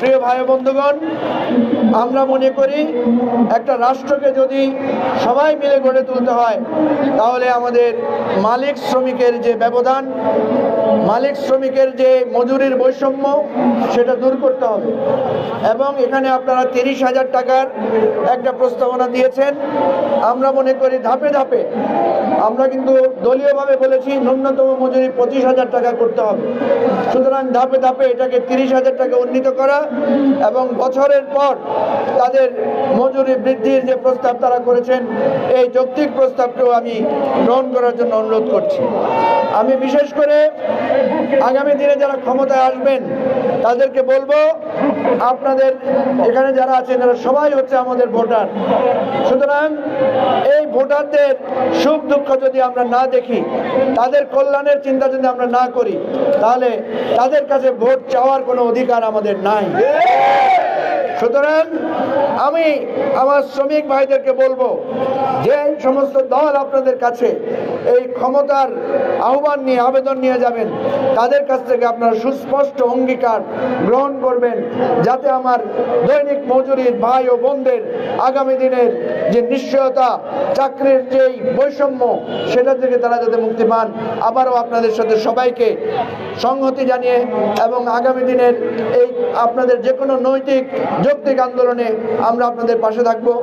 প্রিয় ভাই বন্ধুগণ আমরা মনে করি একটা রাষ্ট্রকে যদি সবাই মিলে গড়ে তুলতে হয়, তাহলে আমাদের মালিক শ্রমিকের যে ব্যবধান, মালিক শ্রমিকের যে মজুরির বৈষম্য, সেটা দূর করতে হবে। এবং এখানে আপনারা তিরিশ হাজার টাকার একটা প্রস্তাবনা দিয়েছেন। আমরা মনে করি ধাপে ধাপে আমরা কিন্তু দলীয়ভাবে বলেছি, ন্যূনতম মজুরি পঁচিশ হাজার টাকা করতে হবে। সুতরাং ধাপে ধাপে এটাকে তিরিশ হাজার টাকা উন্নীত করা এবং বছরের পর তাদের মজুরি বৃদ্ধির যে প্রস্তাব তারা করেছেন, এই যৌক্তিক প্রস্তাবকেও আমি গ্রহণ করার জন্য অনুরোধ করছি। আমি বিশেষ করে আগামী দিনে যারা ক্ষমতায় আসবেন, তাদেরকে বলব, আপনাদের এখানে যারা আছেন তারা সবাই হচ্ছে আমাদের ভোটার। সুতরাং এই ভোটারদের সুখ দুঃখ যদি আমরা না দেখি, তাদের কল্যাণের চিন্তা যদি আমরা না করি, তাহলে তাদের কাছে ভোট চাওয়ার কোনো অধিকার আমাদের নাই। সুতরাং আমি আমার শ্রমিক ভাইদেরকে বলব যে সমস্ত দল আপনাদের কাছে এই ক্ষমতার আহ্বান নিয়ে, আবেদন নিয়ে যাবেন। তাদের কাছ থেকে আপনারা সুস্পষ্ট অঙ্গীকার গ্রহণ করবেন, যাতে আমার দৈনিক মজুরির ভাই ও বোনদের আগামী দিনের যে নিশ্চয়তা, চাকরির যেই বৈষম্য, সেটা থেকে তারা যাতে মুক্তি পান। আবারও আপনাদের সাথে সবাইকে সংহতি জানিয়ে এবং আগামী দিনের এই আপনাদের যে কোনো নৈতিক, যৌক্তিক আন্দোলনে আমরা আপনাদের পাশে থাকব।